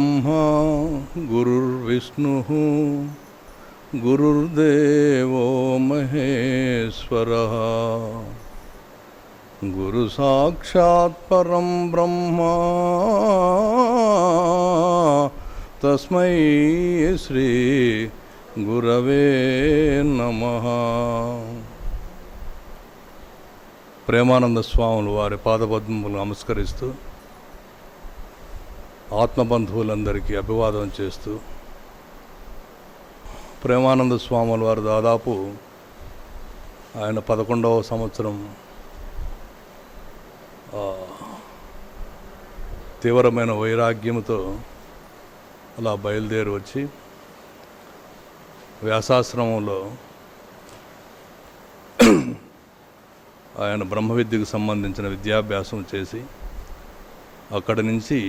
బ్రహ్మా గురుర్విష్ణు గురుర్దేవో మహేశ్వర గురు సాక్షాత్ పరం బ్రహ్మ తస్మై శ్రీ గురవే నమ ప్రేమానంద స్వాములు వారి పాదపద్మములు నమస్కరిస్తూ ఆత్మబంధువులందరికీ అభివాదం చేస్తూ ప్రేమానంద స్వాముల వారు దాదాపు ఆయన పదకొండవ సంవత్సరం తీవ్రమైన వైరాగ్యంతో అలా బయలుదేరి వచ్చి వ్యాసాశ్రమంలో ఆయన బ్రహ్మ విద్యకు సంబంధించిన విద్యాభ్యాసం చేసి అక్కడి నుంచి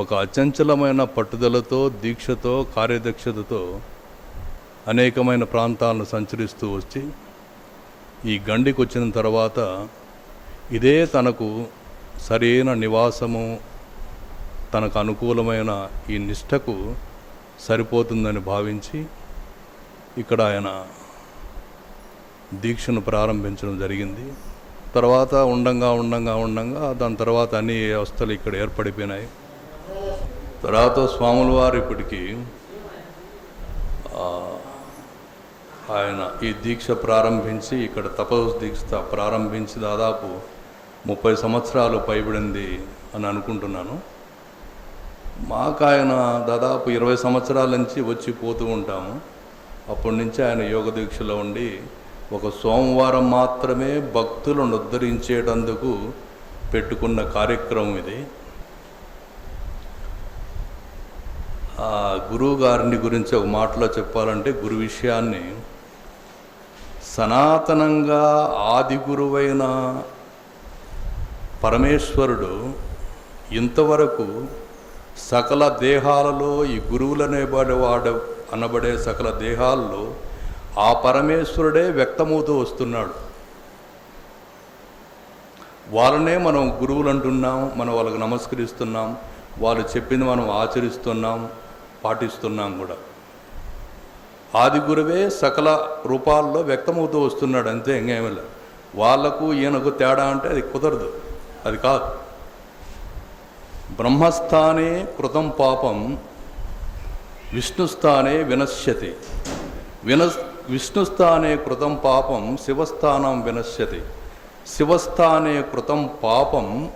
ఒక అచంచలమైన పట్టుదలతో దీక్షతో కార్యదక్షతతో అనేకమైన ప్రాంతాలను సంచరిస్తూ వచ్చి ఈ గండికి వచ్చిన తర్వాత ఇదే తనకు సరైన నివాసము తనకు అనుకూలమైన ఈ నిష్టకు సరిపోతుందని భావించి ఇక్కడ ఆయన దీక్షను ప్రారంభించడం జరిగింది. తర్వాత ఉండంగా ఉండంగా ఉండంగా దాని తర్వాత అన్ని వ్యవస్థలు ఇక్కడ ఏర్పడిపోయినాయి. తర్వాత స్వాముల వారు ఇప్పటికీ ఆయన ఈ దీక్ష ప్రారంభించి ఇక్కడ తపస్సు దీక్ష ప్రారంభించి దాదాపు ముప్పై సంవత్సరాలు పైబడింది అని అనుకుంటున్నాను. మాకు ఆయన దాదాపు ఇరవై సంవత్సరాల నుంచి వచ్చి పోతూ ఉంటాము. అప్పటి నుంచి ఆయన యోగ దీక్షలో ఉండి ఒక సోమవారం మాత్రమే భక్తులను ఉద్ధరించేటందుకు పెట్టుకున్న కార్యక్రమం ఇది. ఆ గురువు గారిని గురించి ఒక మాటలో చెప్పాలంటే గురు విషయాన్ని సనాతనంగా ఆది గురువైన పరమేశ్వరుడు ఇంతవరకు సకల దేహాలలో ఈ గురువులనేబడే వాడు అనబడే సకల దేహాల్లో ఆ పరమేశ్వరుడే వ్యక్తమవుతూ వస్తున్నాడు. వాళ్ళనే మనం గురువులు అంటున్నాం మనం వాళ్ళకి నమస్కరిస్తున్నాం వాళ్ళు చెప్పింది మనం ఆచరిస్తున్నాం పాటిస్తున్నాం కూడా. ఆది గురువే సకల రూపాల్లో వ్యక్తమవుతూ వస్తున్నాడు అంతే ఇంకేమీ లేదు. వాళ్ళకు ఈయనకు తేడా అంటే అది కుదరదు అది కాదు. బ్రహ్మస్థానే కృతం పాపం విష్ణుస్థానే వినశ్యతి. విన విష్ణుస్థానే కృతం పాపం శివస్థానం వినశ్యతి. శివస్థానే కృతం పాపం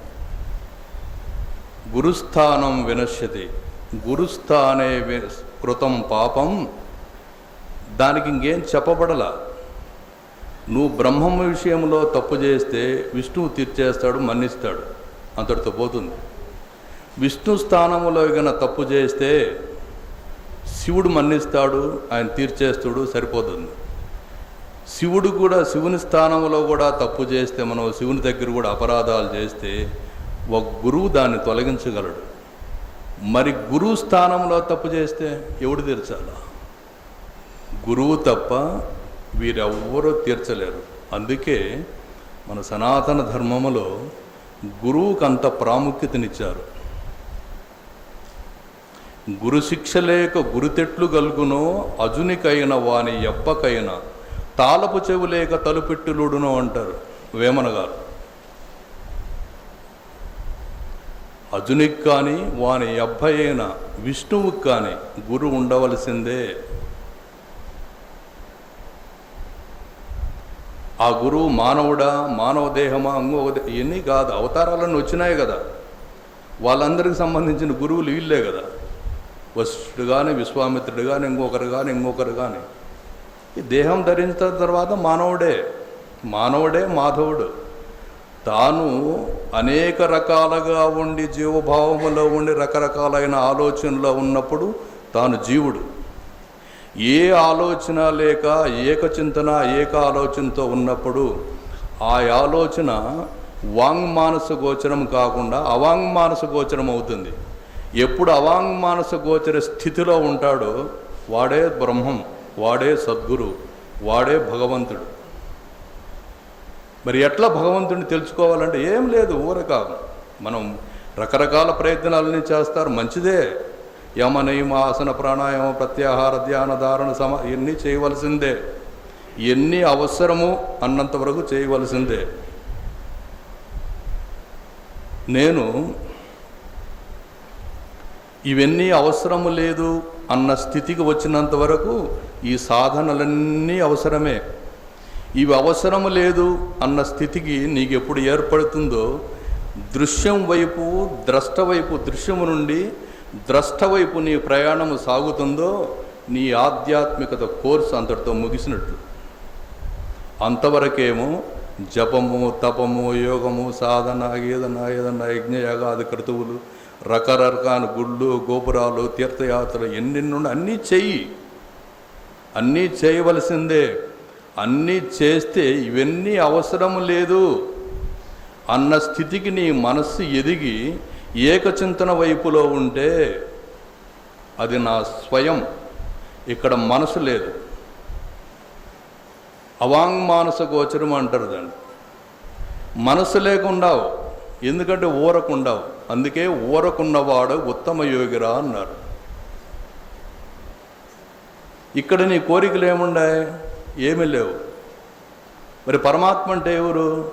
గురుస్థానం వినశ్యతి. గురుస్థానే కృతం పాపం. దానికి ఇంకేం చెప్పబడల? నువ్వు బ్రహ్మం విషయంలో తప్పు చేస్తే విష్ణువు తీర్చేస్తాడు మన్నిస్తాడు. అంతటితో పోతుంది. విష్ణు స్థానములో గన తప్పు చేస్తే శివుడు మన్నిస్తాడు ఆయన తీర్చేస్తాడు సరిపోతుంది. శివుడు కూడా శివుని స్థానంలో కూడా తప్పు చేస్తే మనం శివుని దగ్గర కూడా అపరాధాలు చేస్తే ఒక గురువు దాన్ని తొలగించగలడు. మరి గురువు స్థానంలో తప్పు చేస్తే ఎవడు తీర్చాలా? గురువు తప్ప వీరెవ్వరూ తీర్చలేరు. అందుకే మన సనాతన ధర్మములో గురువుకు అంత ప్రాముఖ్యతనిచ్చారు. గురుశిక్ష లేక గురుతెట్లు గలుగునో అజునికైన వాని ఎప్పకైన తాళపు చెవు లేక తలుపెట్టులుడునో అంటారు వేమన గారు. అర్జునికి కానీ వాని అబ్బాయి అయిన విష్ణువుకి కానీ గురువు ఉండవలసిందే. ఆ గురువు మానవుడా మానవ దేహమా ఇంకొక ఇవన్నీ కాదు అవతారాలన్నీ వచ్చినాయి కదా. వాళ్ళందరికి సంబంధించిన గురువులు వీళ్ళే కదా. వశిష్ఠుడు కానీ విశ్వామిత్రుడు కానీ ఇంకొకరు కానీ ఇంకొకరు కానీ ఈ దేహం ధరించిన తర్వాత మానవుడే మానవుడే మాధవుడు. తాను అనేక రకాలుగా ఉండి జీవభావములో ఉండి రకరకాలైన ఆలోచనలో ఉన్నప్పుడు తాను జీవుడు. ఏ ఆలోచన లేక ఏకచింతన ఏక ఆలోచనతో ఉన్నప్పుడు ఆ ఆలోచన వాంగ్మానస గోచరం కాకుండా అవాంగ్మానస గోచరం అవుతుంది. ఎప్పుడు అవాంగ్మానస గోచర స్థితిలో ఉంటాడో వాడే బ్రహ్మం వాడే సద్గురు వాడే భగవంతుడు. మరి ఎట్లా భగవంతుడిని తెలుసుకోవాలంటే ఏం లేదు ఊరక. మనం రకరకాల ప్రయత్నాలని చేస్తారు మంచిదే. యమ నియమ ఆసన ప్రాణాయామ ప్రత్యాహార ధ్యాన ధారణ సమ ఇవన్నీ చేయవలసిందే. ఎన్ని అవసరము అన్నంత వరకు చేయవలసిందే. నేను ఇవన్నీ అవసరము లేదు అన్న స్థితికి వచ్చినంత వరకు ఈ సాధనలన్నీ అవసరమే. ఇవి అవసరం లేదు అన్న స్థితికి నీకు ఎప్పుడు ఏర్పడుతుందో దృశ్యం వైపు ద్రష్ట వైపు దృశ్యము నుండి ద్రష్ట వైపు నీ ప్రయాణము సాగుతుందో నీ ఆధ్యాత్మికత కోర్సు అంతటితో ముగిసినట్లు అంతవరకేమో జపము తపము యోగము సాధన ఏదన్నా ఏదన్నా యజ్ఞయాగాది క్రతువులు రకరకాల గుళ్ళు గోపురాలు తీర్థయాత్రలు ఎన్నెన్నుండి అన్నీ చెయ్యి. అన్నీ చేయవలసిందే. అన్నీ చేస్తే ఇవన్నీ అవసరం లేదు. అన్న స్థితికి నీ మనస్సు ఎదిగి ఏకచింతన వైపులో ఉంటే అది నా స్వయం. ఇక్కడ మనసు లేదు. అవాంగ్మానస గోచరం అంటారు దాన్ని. మనసు లేకుండావు ఎందుకంటే ఊరకుండావు. అందుకే ఊరకున్నవాడు ఉత్తమ యోగిరా అన్నారు. ఇక్కడ నీ కోరికలు ఏముండాయి? ఏమీ లేవు. మరి పరమాత్మ అంటే ఎవరు?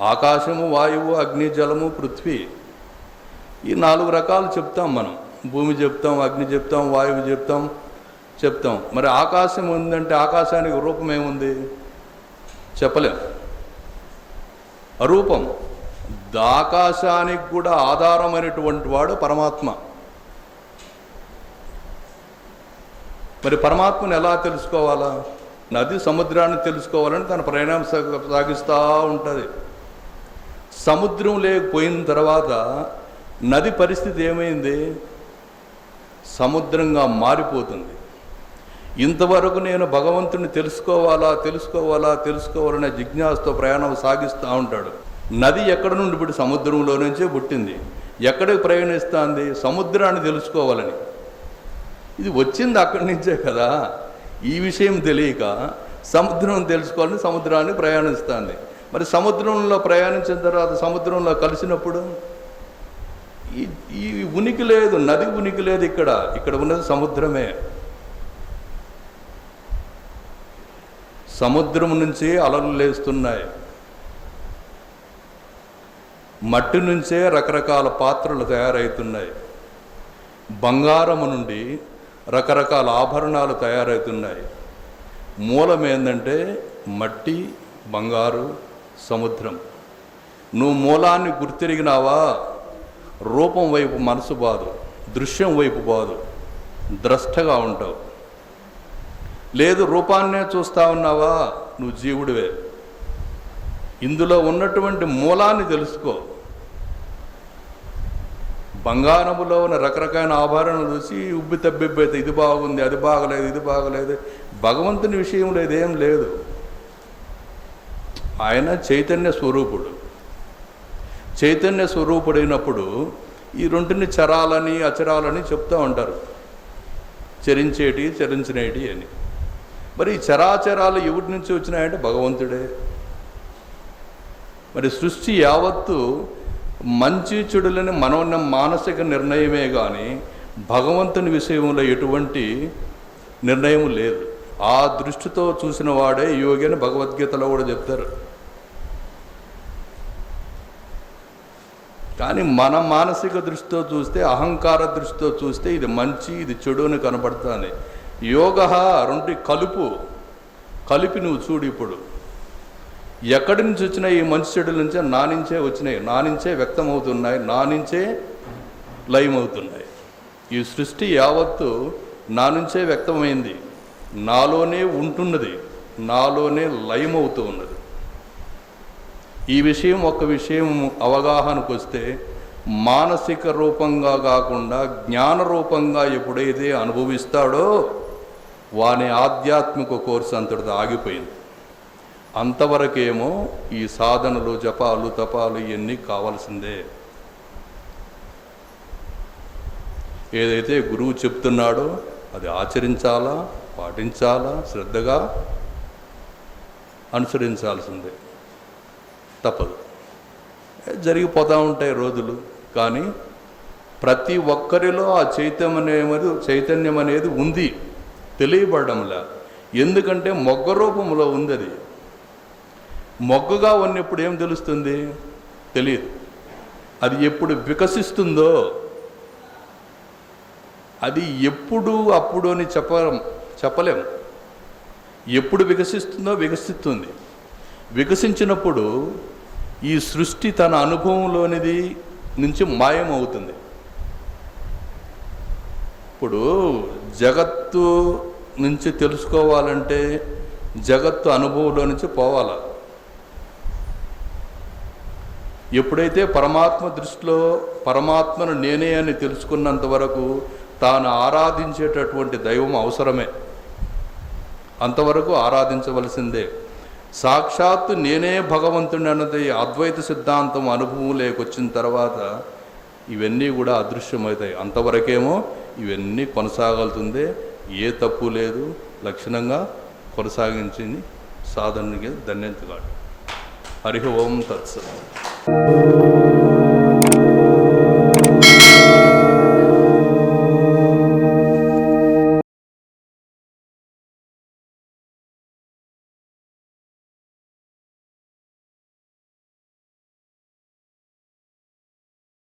ఆకాశము వాయువు అగ్ని జలము పృథ్వీ. ఈ నాలుగు రకాలు చెప్తాం మనం. భూమి చెప్తాం అగ్ని చెప్తాం వాయువు చెప్తాం చెప్తాం. మరి ఆకాశం ఉందంటే ఆకాశానికి రూపం ఏముంది? చెప్పలేం. అరూపం. ఆకాశానికి కూడా ఆధారమైనటువంటి వాడు పరమాత్మ. మరి పరమాత్మను ఎలా తెలుసుకోవాలా? నది సముద్రాన్ని తెలుసుకోవాలని తన ప్రయాణం సాగిస్తూ ఉంటుంది. సముద్రం లేకపోయిన తర్వాత నది పరిస్థితి ఏమైంది? సముద్రంగా మారిపోతుంది. ఇంతవరకు నేను భగవంతుని తెలుసుకోవాలా తెలుసుకోవాలా తెలుసుకోవాలనే జిజ్ఞాసతో ప్రయాణం సాగిస్తూ ఉంటాడు. నది ఎక్కడ నుండి పుట్టి సముద్రంలో నుంచే పుట్టింది? ఎక్కడికి ప్రయాణిస్తుంది? సముద్రాన్ని తెలుసుకోవాలని. ఇది వచ్చింది అక్కడి నుంచే కదా? ఈ విషయం తెలియక సముద్రం తెలుసుకోవాలని సముద్రాన్ని ప్రయాణిస్తుంది. మరి సముద్రంలో ప్రయాణించిన తర్వాత సముద్రంలో కలిసినప్పుడు ఈ ఈ ఉనికి లేదు నది ఉనికి లేదు ఇక్కడ. ఇక్కడ ఉన్నది సముద్రమే. సముద్రం నుంచి అలలు లేస్తున్నాయి. మట్టి నుంచే రకరకాల పాత్రలు తయారవుతున్నాయి బంగారము నుండి రకరకాల ఆభరణాలు తయారవుతున్నాయి. మూలం ఏంటంటే మట్టి బంగారు సముద్రం. నువ్వు మూలాన్ని గుర్తిరిగినావా? రూపం వైపు మనసు బాదు దృశ్యం వైపు బాదు ద్రష్టగా ఉంటావు. లేదు రూపాన్నే చూస్తా ఉన్నావా? నువ్వు జీవుడివే. ఇందులో ఉన్నటువంటి మూలాన్ని తెలుసుకో. బంగారములో ఉన్న రకరకాల ఆభరణాలు చూసి ఉబ్బి తబ్బిబ్బైతే ఇది బాగుంది అది బాగలేదు ఇది బాగలేదు. భగవంతుని విషయంలో ఇదేం లేదు. ఆయన చైతన్య స్వరూపుడు. చైతన్య స్వరూపుడైనప్పుడు ఈ రెండుని చరాలని అచరాలని చెప్తూ ఉంటారు. చరించేటి చరించినేటి అని. మరి ఈ చరాచరాలు ఎవరి నుంచి వచ్చినాయంటే భగవంతుడే. మరి సృష్టి యావత్తు మంచి చెడులని మనం మానసిక నిర్ణయమే కానీ భగవంతుని విషయంలో ఎటువంటి నిర్ణయం లేదు. ఆ దృష్టితో చూసిన వాడే యోగి అని భగవద్గీతలో కూడా చెప్తారు. కానీ మన మానసిక దృష్టితో చూస్తే అహంకార దృష్టితో చూస్తే ఇది మంచి ఇది చెడు అని కనబడుతుంది యోగ రెండు కలుపు కలిపి నువ్వు చూడు ఇప్పుడు. ఎక్కడి నుంచి వచ్చినాయి? ఈ మంచి చెడుల నుంచే నా నుంచే వచ్చినాయి. నా నుంచే వ్యక్తమవుతున్నాయి. నా నుంచే లయమవుతున్నాయి. ఈ సృష్టి యావత్తు నా నుంచే వ్యక్తమైంది. నాలోనే ఉంటున్నది. నాలోనే లయమవుతూ ఉన్నది. ఈ విషయం ఒక విషయం అవగాహనకు వస్తే మానసిక రూపంగా కాకుండా జ్ఞాన రూపంగా ఎప్పుడైతే అనుభవిస్తాడో వాని ఆధ్యాత్మిక కోర్సు అంతటితో ఆగిపోయింది. అంతవరకేమో ఈ సాధనలు జపాలు తపాలు ఇవన్నీ కావాల్సిందే. ఏదైతే గురువు చెప్తున్నాడో అది ఆచరించాలా పాటించాలా శ్రద్ధగా అనుసరించాల్సిందే. తప్పదు. జరిగిపోతూ ఉంటాయి రోజులు కానీ ప్రతి ఒక్కరిలో ఆ చైతన్య చైతన్యం అనేది ఉంది. తెలియబడడంలా. ఎందుకంటే మొగ్గ రూపంలో ఉంది అది. మొగ్గగా ఉన్నప్పుడు ఏం తెలుస్తుంది? తెలియదు అది ఎప్పుడు వికసిస్తుందో అది ఎప్పుడు అప్పుడు అని చెప్ప చెప్పలేం. ఎప్పుడు వికసిస్తుందో వికసిస్తుంది. వికసించినప్పుడు ఈ సృష్టి తన అనుభవంలోనిది నుంచి మాయం అవుతుంది ఇప్పుడు జగత్తు నుంచి తెలుసుకోవాలంటే జగత్తు అనుభవంలో నుంచి పోవాలా? ఎప్పుడైతే పరమాత్మ దృష్టిలో పరమాత్మను నేనే అని తెలుసుకున్నంత వరకు తాను ఆరాధించేటటువంటి దైవం అవసరమే. అంతవరకు ఆరాధించవలసిందే. సాక్షాత్తు నేనే భగవంతుడి అన్నది అద్వైత సిద్ధాంతం అనుభవం లేకొచ్చిన తర్వాత ఇవన్నీ కూడా అదృశ్యమవుతాయి. అంతవరకేమో ఇవన్నీ కొనసాగలుతుందే ఏ తప్పు లేదు. లక్షణంగా కొనసాగించింది సాధనకి ధన్యంతగాడు హరి ఓం తత్సత్. Thank you.